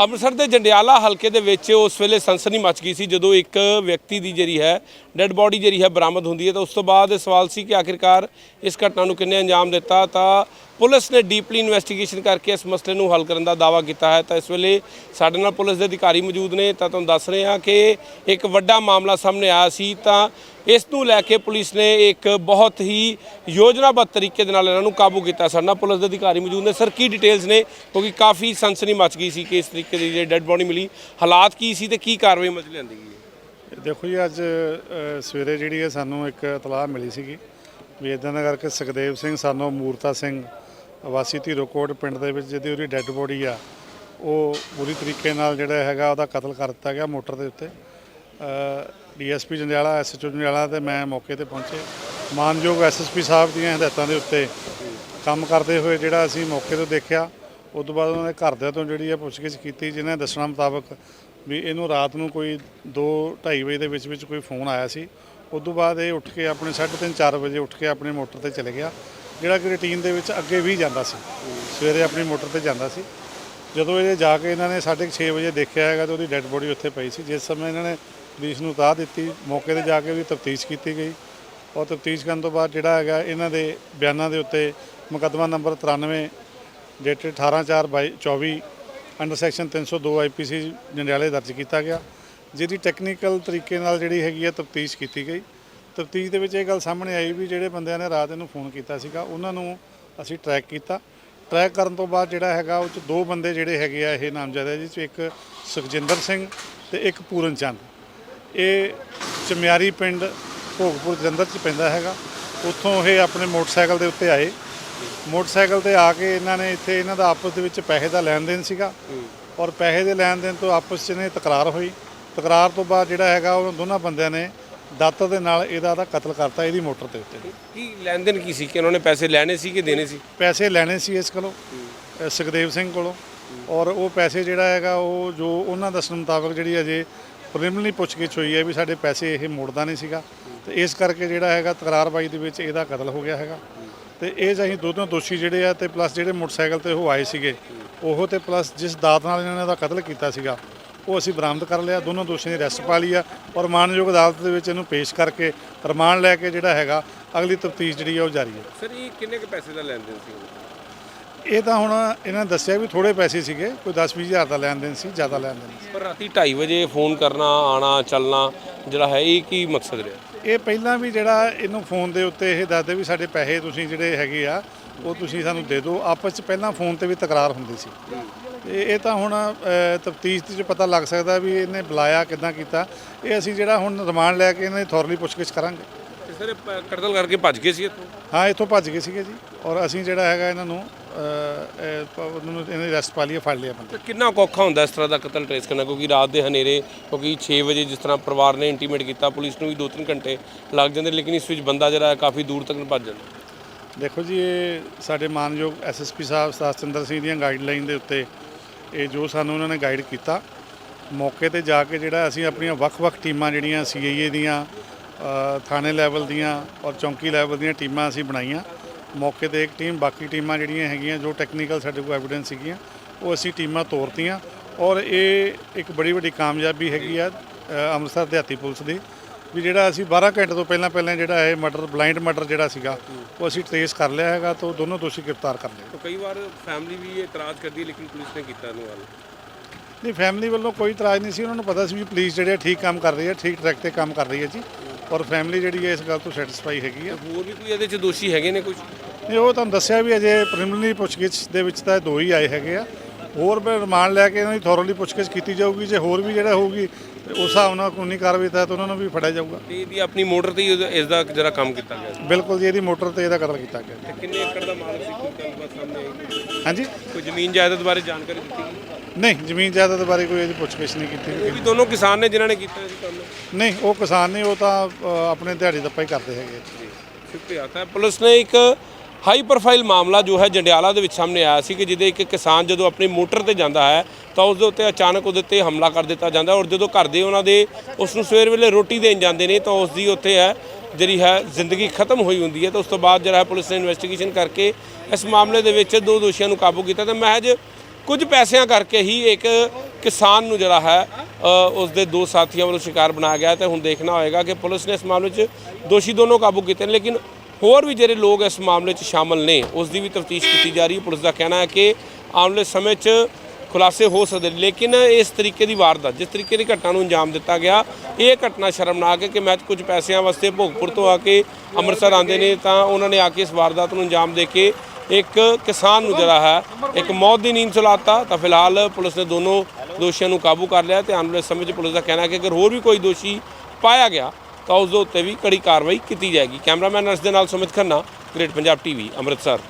ਅੰਮ੍ਰਿਤਸਰ ਦੇ ਜੰਡਿਆਲਾ ਹਲਕੇ ਦੇ ਵਿੱਚ ਉਸ ਵੇਲੇ ਸਨਸਨੀ ਮਚ ਗਈ ਸੀ, ਜਦੋਂ ਇੱਕ ਵਿਅਕਤੀ ਦੀ ਜਿਹੜੀ ਹੈ ਡੈੱਡ ਬੋਡੀ ਜਿਹੜੀ ਹੈ ਬਰਾਮਦ ਹੁੰਦੀ ਹੈ। ਤਾਂ ਉਸ ਤੋਂ ਬਾਅਦ ਸਵਾਲ ਸੀ ਕਿ ਆਖਿਰਕਾਰ ਇਸ ਘਟਨਾ ਨੂੰ ਕਿੰਨੇ ਅੰਜਾਮ ਦਿੱਤਾ? ਤਾਂ ਪੁਲਿਸ ਨੇ ਡੀਪਲੀ ਇਨਵੈਸਟੀਗੇਸ਼ਨ ਕਰਕੇ ਇਸ ਮਸਲੇ ਨੂੰ ਹੱਲ ਕਰਨ ਦਾ ਦਾਅਵਾ ਕੀਤਾ ਹੈ। ਤਾਂ ਇਸ ਵੇਲੇ ਸਾਡੇ ਨਾਲ ਪੁਲਿਸ ਦੇ ਅਧਿਕਾਰੀ ਮੌਜੂਦ ਨੇ, ਤਾਂ ਤੁਹਾਨੂੰ ਦੱਸ ਰਹੇ ਹਾਂ ਕਿ ਇੱਕ ਵੱਡਾ ਮਾਮਲਾ ਸਾਹਮਣੇ ਆਇਆ ਸੀ। ਤਾਂ ਇਸ ਨੂੰ ਲੈ ਕੇ ਪੁਲਿਸ ਨੇ ਇੱਕ ਬਹੁਤ ਹੀ ਯੋਜਨਾਬੱਧ ਤਰੀਕੇ ਦੇ ਨਾਲ ਇਹਨਾਂ ਨੂੰ ਕਾਬੂ ਕੀਤਾ। ਸਾਡੇ ਨਾਲ ਪੁਲਿਸ ਦੇ ਅਧਿਕਾਰੀ ਮੌਜੂਦ ਨੇ। ਸਰ, ਕੀ ਡਿਟੇਲਸ ਨੇ? ਕਿਉਂਕਿ ਕਾਫੀ ਸਨਸਨੀ ਮਚ ਗਈ ਸੀ ਕਿ ਇਸ ਤਰੀਕੇ ਦੀ ਜਿਹੜੀ ਡੈੱਡ ਬੋਡੀ ਮਿਲੀ। ਹਾਲਾਤ ਕੀ ਸੀ ਤੇ ਕੀ ਕਾਰਵਾਈ ਮਚ ਲਿਆਂਦੀ ਗਈ ਦੇਖੋ ਜੀ, ਅੱਜ ਸਵੇਰੇ ਜਿਹੜੀ ਹੈ ਸਾਨੂੰ ਇੱਕ ਇਤਲਾਹ ਮਿਲੀ ਸੀਗੀ ਵੀ ਇਦਾਂ ਦਾ ਕਰਕੇ ਸੁਖਦੇਵ ਸਿੰਘ, ਸਾਨੂੰ ਮੂਰਤਾ ਸਿੰਘ ਵਾਸੀ ਧੀਰੋਕੋਟ ਪਿੰਡ ਦੇ ਵਿੱਚ ਜਿਹਦੀ ਉਹਦੀ ਡੈੱਡ ਬੋਡੀ ਆ, ਉਹ ਪੂਰੀ ਤਰੀਕੇ ਨਾਲ ਜਿਹੜਾ ਹੈਗਾ ਉਹਦਾ ਕਤਲ ਕਰ ਦਿੱਤਾ ਗਿਆ ਮੋਟਰ ਦੇ ਉੱਤੇ। ਡੀਐਸਪੀ ਜੰਡਿਆਲਾ ਐਸਐਚਓ ਜੰਡਿਆਲਾ ਤੇ ਮੈਂ ਮੌਕੇ ਤੇ ਪਹੁੰਚੇ। ਮਾਨਯੋਗ ਐਸਐਸਪੀ ਸਾਹਿਬ ਦੀਆਂ ਹਦਾਇਤਾਂ ਦੇ ਉੱਤੇ ਕੰਮ ਕਰਦੇ ਹੋਏ ਜਿਹੜਾ ਅਸੀਂ ਮੌਕੇ ਤੋਂ ਦੇਖਿਆ, ਉਸ ਤੋਂ ਬਾਅਦ ਉਹਨਾਂ ਦੇ ਘਰਦਿਆਂ ਤੋਂ ਜਿਹੜੀ ਹੈ ਪੁੱਛਗਿੱਛ ਕੀਤੀ, ਜਿਨ੍ਹਾਂ ਦੇ ਦੱਸਣਾ ਮੁਤਾਬਕ ਵੀ ਇਹਨੂੰ ਰਾਤ ਨੂੰ ਕੋਈ 2:30 ਵਜੇ ਦੇ ਵਿੱਚ ਵਿੱਚ ਕੋਈ ਫੋਨ ਆਇਆ ਸੀ। ਉਸ ਤੋਂ ਬਾਅਦ ਇਹ ਉੱਠ ਕੇ ਆਪਣੇ 3:30 4 ਵਜੇ ਉੱਠ ਕੇ ਆਪਣੀ ਮੋਟਰ ਤੇ ਚਲੇ ਗਿਆ। ਜਿਹੜਾ ਕਿ ਰੂਟੀਨ ਦੇ ਵਿੱਚ ਅੱਗੇ ਵੀ ਜਾਂਦਾ ਸੀ। ਸਵੇਰੇ ਆਪਣੀ ਮੋਟਰ ਤੇ ਜਾਂਦਾ ਸੀ। ਜਦੋਂ ਇਹ ਜਾ ਕੇ ਇਹਨਾਂ ਨੇ 6:30 ਵਜੇ ਦੇਖਿਆ ਹੈਗਾ ਤਾਂ ਉਹਦੀ ਡੈੱਡ ਬੋਡੀ ਉੱਥੇ ਪਈ ਸੀ। ਜਿਸ ਸਮੇਂ ਇਹਨਾਂ ਨੇ ਪੁਲਿਸ ਨੂੰ ਉਤਾਰ ਦਿੱਤੀ। ਮੌਕੇ ਤੇ ਜਾ ਕੇ ਵੀ ਤਫਤੀਸ਼ ਕੀਤੀ ਗਈ। ਔਰ ਤਫਤੀਸ਼ ਕਰਨ ਤੋਂ ਬਾਅਦ ਜਿਹੜਾ ਹੈਗਾ ਇਹਨਾਂ ਦੇ ਬਿਆਨਾਂ ਦੇ ਉੱਤੇ ਮੁਕੱਦਮਾ number 93 dated 18/4/24 under section 302 IPC ਜੰਡਿਆਲੇ ਦਰਜ ਕੀਤਾ ਗਿਆ। ਜਿਹਦੀ ਟੈਕਨੀਕਲ ਤਰੀਕੇ ਨਾਲ ਜਿਹੜੀ ਹੈਗੀ ਹੈ ਤਫਤੀਸ਼ ਕੀਤੀ ਗਈ। ਤਫਤੀਸ਼ ਦੇ ਵਿੱਚ ਇਹ ਗੱਲ ਸਾਹਮਣੇ ਆਈ ਵੀ ਜਿਹੜੇ ਬੰਦਿਆਂ ਨੇ ਰਾਤ ਇਹਨੂੰ ਫੋਨ ਕੀਤਾ ਸੀਗਾ, ਉਹਨਾਂ ਨੂੰ ਅਸੀਂ ਟਰੈਕ ਕੀਤਾ। ਟਰੈਕ ਕਰਨ ਤੋਂ ਬਾਅਦ ਜਿਹੜਾ ਹੈਗਾ, ਉਹ ਚ ਦੋ ਬੰਦੇ ਜਿਹੜੇ ਹੈਗੇ ਆ, ਇਹ ਨਾਮਜ਼ਦ ਹੈ ਜਿਸ ਚ ਇੱਕ ਸੁਖਜਿੰਦਰ ਸਿੰਘ ਤੇ ਇੱਕ ਪੂਰਨ ਚੰਦ। ਇਹ ਚਮਿਆਰੀ ਪਿੰਡ ਭੋਗਪੁਰ ਜਲੰਧਰ ਚ ਪੈਂਦਾ ਹੈਗਾ। ਉੱਥੋਂ ਇਹ ਆਪਣੇ ਮੋਟਰਸਾਈਕਲ ਦੇ ਉੱਤੇ ਆਏ। ਮੋਟਰਸਾਈਕਲ ਤੇ ਆ ਕੇ ਇਹਨਾਂ ਨੇ ਇੱਥੇ ਇਹਨਾਂ ਦਾ ਆਪਸ ਦੇ ਵਿੱਚ ਪੈਸੇ ਦਾ ਲੈਣ ਦੇਣ ਸੀਗਾ। ਔਰ ਪੈਸੇ ਦੇ ਲੈਣ ਦੇਣ ਤੋਂ ਆਪਸ 'ਚ ਨੇ ਤਕਰਾਰ ਹੋਈ। ਤਕਰਾਰ ਤੋਂ ਬਾਅਦ ਜਿਹੜਾ ਹੈਗਾ, ਉਹ ਦੋਨਾਂ ਬੰਦਿਆਂ ਨੇ ਦਾਤਰ ਦੇ ਨਾਲ ਇਹਦਾ ਦਾ ਕਤਲ ਕਰਤਾ ਇਹਦੀ ਮੋਟਰ ਦੇ ਉੱਤੇ। ਕੀ ਲੈਣ ਦੇਣ ਕੀ ਸੀ? ਕਿ ਉਹਨਾਂ ਨੇ ਪੈਸੇ ਲੈਣੇ ਸੀ ਕਿ ਦੇਣੇ ਸੀ? ਪੈਸੇ ਲੈਣੇ ਸੀ ਇਸ ਕੋਲੋਂ ਅ, ਸੁਖਦੇਵ ਸਿੰਘ ਕੋਲੋਂ। ਔਰ ਉਹ ਪੈਸੇ ਜਿਹੜਾ ਹੈਗਾ ਉਹ ਜੋ ਉਹਨਾਂ ਦੱਸਣ ਮੁਤਾਬਕ ਜਿਹੜੀ ਅਜੇ ਪ੍ਰੀਲਿਮਿਨਰੀ ਪੁੱਛਗਿੱਛ ਹੋਈ ਹੈ ਵੀ ਸਾਡੇ ਪੈਸੇ ਇਹ ਮੋੜਦਾ ਨਹੀਂ ਸੀਗਾ। ਤੇ ਇਸ ਕਰਕੇ ਜਿਹੜਾ ਹੈਗਾ ਤਕਰਾਰਬਾਜ਼ੀ ਦੇ ਵਿੱਚ ਇਹਦਾ ਕਤਲ ਹੋ ਗਿਆ ਹੈਗਾ। ਤੇ ਇਹ ਅਸੀਂ ਦੋਨੋਂ ਦੋਸ਼ੀ ਜਿਹੜੇ ਆ ਤੇ ਪਲੱਸ ਜਿਹੜੇ ਮੋਟਰਸਾਈਕਲ ਤੇ ਉਹ ਆਏ ਸੀਗੇ ਉਹ ਤੇ ਪਲੱਸ ਜਿਸ ਦਾਤ ਨਾਲ ਇਹਨਾਂ ਨੇ ਦਾ ਕਤਲ ਕੀਤਾ ਸੀਗਾ ਉਹ ਅਸੀਂ ਬਰਾਮਦ ਕਰ ਲਿਆ ਦੋਨੋਂ ਦੋਸ਼ੀਆਂ ਦੀ ਅਰੈਸਟ ਪਾ ਲਈ ਆ ਔਰ ਮਾਨਯੋਗ ਅਦਾਲਤ ਦੇ ਵਿੱਚ ਇਹਨੂੰ ਪੇਸ਼ ਕਰਕੇ ਰਿਮਾਂਡ ਲੈ ਕੇ ਜਿਹੜਾ ਹੈਗਾ ਅਗਲੀ ਤਫਤੀਸ਼ ਜਿਹੜੀ ਆ ਉਹ ਜਾਰੀ ਹੈ। ਸਰ ਇਹ ਕਿੰਨੇ ਕੁ ਪੈਸੇ ਦਾ ਲੈਣ ਦੇਣ ਸੀ? ਇਹ ਤਾਂ ਹੁਣ ਇਹਨਾਂ ਨੇ ਦੱਸਿਆ ਵੀ ਥੋੜੇ ਪੈਸੇ ਸੀਗੇ ਕੋਈ 10-20 ਹਜ਼ਾਰ ਦਾ ਲੈਣ ਦੇਣ ਸੀ ਜ਼ਿਆਦਾ ਲੈਣ ਦੇਣ ਸੀ। ਪਰ ਰਾਤੀ 2:30 ਵਜੇ ਫੋਨ ਕਰਨਾ ਆਣਾ ਚੱਲਣਾ ਜਿਹੜਾ ਹੈ ਇਹ ਕੀ ਮਕਸਦ ਰਿਹਾ? ਇਹ ਪਹਿਲਾਂ ਵੀ ਜਿਹੜਾ ਇਹਨੂੰ ਫੋਨ ਦੇ ਉੱਤੇ ਇਹ ਦੱਸਦੇ ਵੀ ਸਾਡੇ ਪੈਸੇ ਤੁਸੀਂ ਜਿਹੜੇ ਹੈਗੇ ਆ ਉਹ ਤੁਸੀਂ ਸਾਨੂੰ ਦੇ ਦਿਓ। ਆਪਸ ਚ ਪਹਿਲਾਂ ਫੋਨ ਤੇ ਵੀ ਤਕਰਾਰ ਹੁੰਦੀ ਸੀ। ਤੇ ਇਹ ਤਾਂ ਹੁਣ ਤਫਤੀਸ਼ ਚ ਪਤਾ ਲੱਗ ਸਕਦਾ ਵੀ ਇਹਨੇ ਬੁਲਾਇਆ ਕਿਦਾਂ ਕੀਤਾ। ਇਹ ਅਸੀਂ ਜਿਹੜਾ ਹੁਣ ਰਿਮਾਂਡ ਲੈ ਕੇ ਇਹਨਾਂ ਦੀ ਥੋਰਲੀ ਪੁੱਛਗਿੱਛ ਕਰਾਂਗੇ। ਤੇ ਸਰ ਕਤਲ ਕਰਕੇ ਭੱਜ ਗਏ ਸੀ ਇੱਥੋਂ? ਹਾਂ ਇੱਥੋਂ ਭੱਜ ਗਏ ਸੀਗੇ ਜੀ। ਔਰ ਅਸੀਂ ਜਿਹੜਾ ਹੈਗਾ ਇਹਨਾਂ ਨੂੰ ਉਹਨਾਂ ਨੂੰ ਇਹਨਾਂ ਦੀ ਅਰੈਸਟ ਪਾ ਲਈ ਫੜ ਲਿਆ ਬੰਦੇ। ਤੇ ਕਿੰਨਾ ਔਖਾ ਹੁੰਦਾ ਇਸ ਤਰ੍ਹਾਂ ਦਾ ਕਤਲ ਟ੍ਰੇਸ ਕਰਨਾ? ਕਿਉਂਕਿ ਰਾਤ ਦੇ ਹਨੇਰੇ ਕਿਉਂਕਿ 6 ਵਜੇ ਜਿਸ ਤਰ੍ਹਾਂ ਪਰਿਵਾਰ ਨੇ ਇੰਟੀਮੇਟ ਕੀਤਾ ਪੁਲਿਸ ਨੂੰ ਵੀ 2-3 ਘੰਟੇ ਲੱਗ ਜਾਂਦੇ ਲੇਕਿਨ ਇਸ ਵਿੱਚ ਬੰਦਾ ਜਿਹੜਾ ਕਾਫੀ ਦੂਰ ਤੱਕ ਭੱਜ ਜਾਂਦਾ। ਦੇਖੋ ਜੀ ਇਹ ਸਾਡੇ ਮਾਨਯੋਗ ਐਸਐਸਪੀ ਸਾਹਿਬ ਸਤਿੰਦਰ ਸਿੰਘ ਦੀਆਂ ਗਾਈਡਲਾਈਨ ਦੇ ਉੱਤੇ ਇਹ ਜੋ ਸਾਨੂੰ ਉਹਨਾਂ ਨੇ ਗਾਈਡ ਕੀਤਾ, ਮੌਕੇ ਤੇ ਜਾ ਕੇ ਜਿਹੜਾ ਅਸੀਂ ਆਪਣੀਆਂ ਵੱਖ-ਵੱਖ ਟੀਮਾਂ ਜਿਹੜੀਆਂ ਸੀਆਈਏ ਦੀਆਂ ਥਾਣੇ ਲੈਵਲ ਦੀਆਂ ਔਰ ਚੌਂਕੀ ਲੈਵਲ ਦੀਆਂ ਟੀਮਾਂ ਅਸੀਂ ਬਣਾਈਆਂ। ਮੌਕੇ ਤੇ ਇੱਕ ਟੀਮ ਬਾਕੀ ਟੀਮਾਂ ਜਿਹੜੀਆਂ ਹੈਗੀਆਂ, ਜੋ ਟੈਕਨੀਕਲ ਸਾਡੇ ਕੋਲ ਐਵੀਡੈਂਸ ਸੀਗੀਆਂ, ਉਹ ਅਸੀਂ ਟੀਮਾਂ ਤੋਰਤੀਆਂ। ਔਰ ਇਹ ਇੱਕ ਬੜੀ ਵੱਡੀ ਕਾਮਯਾਬੀ ਹੈਗੀ ਆ ਅੰਮ੍ਰਿਤਸਰ ਦਿਹਾਤੀ ਪੁਲਿਸ ਦੀ। ਵੀ ਜਿਹੜਾ ਅਸੀਂ 12 ਘੰਟੇ ਤੋਂ ਪਹਿਲਾਂ ਪਹਿਲਾਂ ਜਿਹੜਾ ਇਹ ਮਰਡਰ ਬਲਾਈਂਡ ਮਰਡਰ ਜਿਹੜਾ ਸੀਗਾ ਉਹ ਅਸੀਂ ਟ੍ਰੇਸ ਕਰ ਲਿਆ ਹੈਗਾ ਤਾਂ ਉਹ ਦੋਨੋਂ ਦੋਸ਼ੀ ਗ੍ਰਿਫਤਾਰ ਕਰ ਲਏ। ਤਾਂ ਕਈ ਵਾਰ ਫੈਮਿਲੀ ਵੀ ਇਤਰਾਜ਼ ਕਰਦੀ ਹੈ ਲੇਕਿਨ ਪੁਲਿਸ ਨੇ ਕੀਤਾ ਇਹਨੂੰ ਹੱਲ ਨਹੀਂ ਫੈਮਿਲੀ ਵੱਲੋਂ ਕੋਈ ਇਤਰਾਜ਼ ਨਹੀਂ ਸੀ ਉਹਨਾਂ ਨੂੰ ਪਤਾ ਸੀ ਵੀ ਪੁਲਿਸ ਜਿਹੜੇ ਆ ਠੀਕ ਕੰਮ ਕਰ ਰਹੀ ਹੈ ਠੀਕ ਟਰੈਕ ਤੇ ਕੰਮ ਕਰ ਰਹੀ ਹੈ ਜੀ ਔਰ ਫੈਮਿਲੀ ਜਿਹੜੀ ਹੈ ਇਸ ਗੱਲ ਤੋਂ ਸੈਟੀਸਫਾਈ ਹੈਗੀ ਹੈ। ਹੋਰ ਵੀ ਕੋਈ ਇਹਦੇ 'ਚ ਦੋਸ਼ੀ ਹੈਗੇ ਨੇ ਕੁਝ ਨਹੀਂ ਉਹ ਤੁਹਾਨੂੰ ਦੱਸਿਆ ਵੀ ਅਜੇ ਪ੍ਰੀਲਿਮਿਨਰੀ ਪੁੱਛਗਿੱਛ ਦੇ ਵਿੱਚ ਤਾਂ ਦੋ ਹੀ ਆਏ ਹੈਗੇ ਆ। ਹੋਰ ਵੀ ਰਿਮਾਂਡ ਲੈ ਕੇ ਇਹਨਾਂ ਦੀ ਥੋਰਲੀ ਪੁੱਛਗਿੱਛ ਕੀਤੀ ਜਾਊਗੀ ਜੇ ਹੋਰ ਵੀ ਜਿਹੜਾ ਹੋਊਗੀ ਤੇ ਉਸ ਹਿਸਾਬ ਨਾਲ ਕਾਨੂੰਨੀ ਕਾਰਵਾਈ ਤਹਿਤ ਉਹਨਾਂ ਨੂੰ ਵੀ ਫੜਿਆ ਜਾਊਗਾ। ਤੇ ਇਹਦੀ ਆਪਣੀ ਮੋਟਰ ਤੇ ਇਸ ਦਾ ਜਿਹੜਾ ਕੰਮ ਕੀਤਾ ਗਿਆ ਸੀ। ਬਿਲਕੁਲ ਜੀ ਇਹਦੀ ਮੋਟਰ ਤੇ ਇਹਦਾ ਕਤਲ ਕੀਤਾ ਗਿਆ। ਤੇ ਕਿੰਨੇ ਏਕੜ ਦਾ ਮਾਲਕ ਸੀ ਕੋਈ ਗੱਲਬਾਤ ਸਾਹਮਣੇ ਆਈ? ਹਾਂਜੀ? ਕੋਈ ਜ਼ਮੀਨ ਜਾਇਦਾਦ ਬਾਰੇ ਜਾਣਕਾਰੀ ਦਿੱਤੀ ਗਈ? ਨਹੀਂ ਜ਼ਮੀਨ ਜਾਇਦਾਦ ਬਾਰੇ ਕੋਈ ਇਹਦੀ ਪੁੱਛਗਿੱਛ ਨਹੀਂ ਕੀਤੀ ਇਹ ਵੀ ਦੋਨੋਂ ਕਿਸਾਨ ਨੇ ਜਿਨ੍ਹਾਂ ਨੇ ਕੀਤਾ ਇਹ ਕੰਮ? ਨਹੀਂ ਉਹ ਕਿਸਾਨ ਨਹੀਂ ਉਹ ਤਾਂ ਅ, ਆਪਣੇ ਦਿਹਾੜੀ ਦੱਪਾ ਹੀ ਕਰਦੇ ਹੈਗੇ। ਸ਼ੁਕਰੀਆ। ਤਾਂ ਪੁਲਿਸ ਨੇ ਇੱਕ ਹਾਈ ਪ੍ਰੋਫਾਈਲ ਮਾਮਲਾ ਜੋ ਹੈ ਜੰਡਿਆਲਾ ਦੇ ਵਿੱਚ ਸਾਹਮਣੇ ਆਇਆ ਸੀ ਕਿ ਜਿਹਦੇ ਇੱਕ ਕਿਸਾਨ ਜਦੋਂ ਆਪਣੀ ਮੋਟਰ ਤੇ ਜਾਂਦਾ ਹੈ, ਤਾਂ ਉਸ ਦੇ ਉੱਤੇ ਅਚਾਨਕ ਉਹਦੇ ਤੇ ਹਮਲਾ ਕਰ ਦਿੱਤਾ ਜਾਂਦਾ ਔਰ ਜਦੋਂ ਘਰ ਦੇ ਉਹਨਾਂ ਦੇ ਉਸ ਨੂੰ ਸਵੇਰ ਵੇਲੇ ਰੋਟੀ ਦੇਣ ਜਾਂਦੇ ਨੇ, ਤਾਂ ਉਸ ਦੀ ਉੱਥੇ ਹੈ, ਜਿਹੜੀ ਹੈ ਜ਼ਿੰਦਗੀ ਖਤਮ ਹੋਈ ਹੁੰਦੀ ਹੈ, ਤਾਂ ਉਸ ਤੋਂ ਬਾਅਦ ਜਿਹੜਾ ਹੈ ਪੁਲਿਸ ਨੇ ਇਨਵੈਸਟੀਗੇਸ਼ਨ ਕਰਕੇ ਇਸ ਮਾਮਲੇ ਦੇ ਵਿੱਚ ਦੋ ਦੋਸ਼ੀਆਂ ਨੂੰ ਕਾਬੂ ਕੀਤਾ ਤਾਂ ਮਹਿਜ ਕੁਝ ਪੈਸਿਆਂ ਕਰਕੇ ਹੀ ਇੱਕ ਕਿਸਾਨ ਨੂੰ ਜਿਹੜਾ ਹੈ ਉਸ ਦੇ ਦੋ ਸਾਥੀਆਂ ਵੱਲੋਂ ਸ਼ਿਕਾਰ ਬਣਾਇਆ ਗਿਆ ਤੇ ਹੁਣ ਦੇਖਣਾ ਹੋਏਗਾ ਕਿ ਪੁਲਿਸ ਨੇ ਇਸ ਮਾਮਲੇ 'ਚ ਦੋਸ਼ੀ ਦੋਨੋਂ ਕਾਬੂ ਕੀਤੇ ਨੇ, ਲੇਕਿਨ ਹੋਰ ਵੀ ਜਿਹੜੇ ਲੋਕ ਇਸ ਮਾਮਲੇ 'ਚ ਸ਼ਾਮਲ ਨੇ, ਉਸ ਦੀ ਵੀ ਤਫਤੀਸ਼ ਕੀਤੀ ਜਾ ਰਹੀ ਹੈ। ਪੁਲਿਸ ਦਾ ਕਹਿਣਾ ਹੈ ਕਿ ਆਉਣ ਵਾਲੇ ਸਮੇਂ 'ਚ ਖੁਲਾਸੇ ਹੋ ਸਕਦੇ ਨੇ, ਲੇਕਿਨ ਇਸ ਤਰੀਕੇ ਦੀ ਵਾਰਦਾਤ, ਜਿਸ ਤਰੀਕੇ ਦੀ ਘਟਨਾ ਨੂੰ ਅੰਜਾਮ ਦਿੱਤਾ ਗਿਆ, ਇਹ ਘਟਨਾ ਸ਼ਰਮਨਾਕ ਹੈ ਕਿ ਮੈਂ ਕੁਝ ਪੈਸਿਆਂ ਵਾਸਤੇ ਭੋਗਪੁਰ ਤੋਂ ਆ ਕੇ ਅੰਮ੍ਰਿਤਸਰ ਆਉਂਦੇ ਨੇ, ਤਾਂ ਉਹਨਾਂ ਨੇ ਆ ਕੇ ਇਸ ਵਾਰਦਾਤ ਨੂੰ ਅੰਜਾਮ ਦੇ ਕੇ ਇੱਕ ਕਿਸਾਨ ਨੂੰ ਜਿਹੜਾ ਹੈ, ਇੱਕ ਮੌਤ ਦੀ ਨੀਂਦ ਸੁਲਾਤਾ ਤਾਂ ਫਿਲਹਾਲ ਪੁਲਿਸ ਨੇ ਦੋਨੋਂ ਦੋਸ਼ੀਆਂ ਨੂੰ ਕਾਬੂ ਕਰ ਲਿਆ ਤੇ ਆਉਣ ਵਾਲੇ ਸਮੇਂ 'ਚ ਪੁਲਿਸ ਦਾ ਕਹਿਣਾ ਹੈ ਕਿ ਅਗਰ ਹੋਰ ਵੀ ਕੋਈ ਦੋਸ਼ੀ ਪਾਇਆ ਗਿਆ ਤਾਂ ਉਸ ਦੇ ਉੱਤੇ ਵੀ ਕੜੀ ਕਾਰਵਾਈ ਕੀਤੀ ਜਾਏਗੀ। ਕੈਮਰਾਮੈਨ ਅਰਸ਼ ਦੇ ਨਾਲ ਸੁਮਿਤ ਖੰਨਾ, ਗ੍ਰੇਟ ਪੰਜਾਬ ਟੀਵੀ, ਅੰਮ੍ਰਿਤਸਰ।